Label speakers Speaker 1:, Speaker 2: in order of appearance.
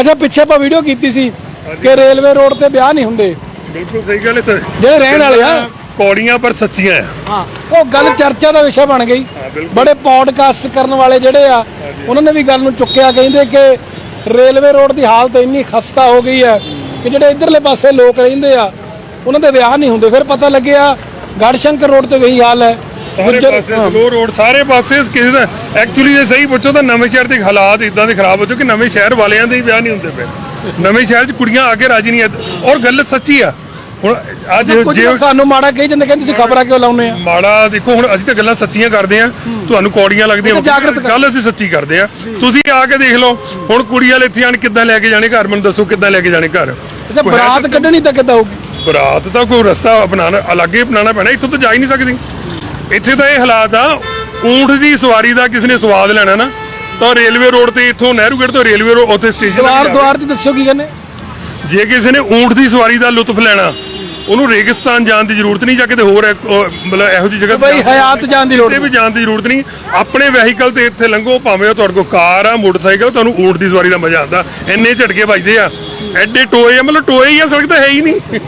Speaker 1: ਅੱਛਾ ਪਿੱਛੇ ਆਪਾਂ ਵੀਡੀਓ ਕੀਤੀ ਸੀ ਕਿ ਰੇਲਵੇ ਰੋਡ ਤੇ ਵਿਆਹ ਨਹੀਂ ਹੁੰਦੇ।
Speaker 2: ਬਿਲਕੁਲ ਸਹੀ ਗੱਲ ਹੈ ਸਰ।
Speaker 1: ਜਿਹੜੇ ਰਹਿਣ ਵਾਲੇ ਆ।
Speaker 2: ਕੌੜੀਆਂ ਪਰ ਸੱਚੀਆਂ ਆ
Speaker 1: ਹਾਂ ਉਹ ਗੱਲ ਚਰਚਾ ਦਾ ਵਿਸ਼ਾ ਬਣ ਗਈ। ਬੜੇ ਪੌਡਕਾਸਟ ਕਰਨ ਵਾਲੇ ਜਿਹੜੇ ਆ ਉਹਨਾਂ ਨੇ ਵੀ ਗੱਲ ਨੂੰ ਚੁੱਕਿਆ ਕਹਿੰਦੇ ਕਿ ਰੇਲਵੇ ਰੋਡ ਦੀ ਹਾਲਤ ਇੰਨੀ ਖਸਤਾ ਹੋ ਗਈ ਹੈ ਕਿ ਜਿਹੜੇ ਇਧਰਲੇ ਪਾਸੇ ਲੋਕ ਰਹਿੰਦੇ ਆ ਉਹਨਾਂ ਦੇ ਵਿਆਹ ਨਹੀਂ ਹੁੰਦੇ। ਫਿਰ ਪਤਾ ਲੱਗਿਆ ਗੜਸ਼ੰਕਰ ਰੋਡ ਤੇ ਵੀ ਹਾਲ ਹੈ।
Speaker 2: ਸਾਰੇ ਪਾਸੇ। ਸਲੋ ਰੋਡ ਸਾਰੇ ਪਾਸੇ ਕਿਸੇ ਦਾ ਐਕਚੁਅਲੀ ਜੇ ਸਹੀ ਪੁੱਛੋ ਤਾਂ ਨਵੇਂ ਸ਼ਹਿਰ ਦੇ ਹਾਲਾਤ ਇਦਾਂ ਦੇ ਖਰਾਬ ਹੋ ਚੁੱਕੇ ਨਵੇਂ ਸ਼ਹਿਰ ਵਾਲਿਆਂ ਦੇ ਹੀ ਵਿਆਹ ਨਹੀਂ ਹੁੰਦੇ ਪਏ। ਨਵੇਂ ਸ਼ਹਿਰ 'ਚ ਕੁੜੀਆਂ ਆ ਕੇ ਰਾਜੀ ਨਹੀਂ ਔਰ ਗੱਲ ਸੱਚੀ ਆ। ਹੁਣ ਅੱਜ ਜੇ
Speaker 1: ਸਾਨੂੰ ਮਾੜਾ ਕਹੀ ਜਾਂਦੇ ਕਹਿੰਦੇ ਤੁਸੀਂ ਖਬਰਾਂ ਕਿਉਂ ਲਾਉਂਦੇ ਆ?
Speaker 2: ਮਾੜਾ ਦੇਖੋ ਹੁਣ ਅਸੀਂ ਤਾਂ ਗੱਲਾਂ ਸੱਚੀਆਂ ਕਰਦੇ ਆ ਤੁਹਾਨੂੰ ਕੌੜੀਆਂ ਲੱਗਦੀਆਂ ਗੱਲ ਅਸੀਂ ਸੱਚੀ ਕਰਦੇ ਆ ਤੁਸੀਂ ਆ ਕੇ ਦੇਖ ਲਓ ਹੁਣ ਕੁੜੀ ਵਾਲੇ ਇੱਥੇ ਆਣ ਕਿੱਦਾਂ ਲੈ ਕੇ ਜਾਣੇ ਘਰ? ਮੈਨੂੰ ਦੱਸੋ ਕਿੱਦਾਂ ਲੈ ਕੇ ਜਾਣੇ ਘਰ?
Speaker 1: ਅੱਛਾ ਬਰਾਤ ਕੱਢਣੀ ਤਾਂ ਕਿੱਦਾਂ ਹੋਊਗੀ?
Speaker 2: ਬਰਾਤ ਤਾਂ ਕੋਈ ਰਸਤਾ ਅਪਣਾਣਾ ਅਲੱਗੇ ਅਪਣਾਣਾ ਪੈਣਾ ਇੱਥੋਂ ਤਾਂ ਜਾ ਹੀ ਨਹੀਂ ਸਕਦੀ। ਇੱਥੇ ਤਾਂ ਇਹ ਹਾਲਾਤ ਆ ਊਂਠ ਦੀ ਸਵਾਰੀ ਦਾ ਕਿਸ ਨੇ ਸਵਾਦ ਲੈਣਾ ਨਾ ਤਾਂ ਰੇਲਵੇ ਰੋਡ ਤੇ ਇੱਥੋਂ ਨਹਿਰੂਗੜ੍ਹ ਤੋਂ ਰੇਲਵੇ ਰੋਡ ਉੱਥੇ ਸਟੇਸ਼ਨ
Speaker 1: ਦੁਆਰ ਦੁਆਰ ਤੇ ਦੱਸਿਓ ਕੀ ਕਹਿੰਦੇ?
Speaker 2: ਜੇ ਕਿਸੇ ਨੇ ਊਂਠ ਦੀ ਸਵਾਰੀ ਦਾ ਲੁਤਫ ਲੈਣਾ ਉਹਨੂੰ ਰੇਗਿਸਤਾਨ ਜਾਣ ਦੀ ਜ਼ਰੂਰਤ ਨਹੀਂ ਜਾਂ ਕਿਤੇ ਹੋਰ ਮਤਲਬ ਇਹੋ ਜਿਹੀ ਜਗ੍ਹਾ
Speaker 1: ਬਈ ਹਯਾਤ ਜਾਣ ਦੀ ਲੋੜ
Speaker 2: ਵੀ ਜਾਣ ਦੀ ਜ਼ਰੂਰਤ ਨਹੀਂ ਆਪਣੇ ਵਹੀਕਲ ਤੇ ਇੱਥੇ ਲੰਘੋ ਭਾਵੇਂ ਉਹ ਤੁਹਾਡੇ ਕੋਲ ਕਾਰ ਆ ਮੋਟਰਸਾਈਕਲ ਤੁਹਾਨੂੰ ਊਂਠ ਦੀ ਸਵਾਰੀ ਦਾ ਮਜ਼ਾ ਆਉਂਦਾ। ਇੰਨੇ ਝਟਕੇ ਵੱਜਦੇ ਆ ਐਡੇ ਟੋਏ ਆ ਮਤਲਬ ਟੋਏ ਹੀ ਆ ਸੜਕ ਤਾਂ ਹੈ ਹੀ ਨਹੀਂ।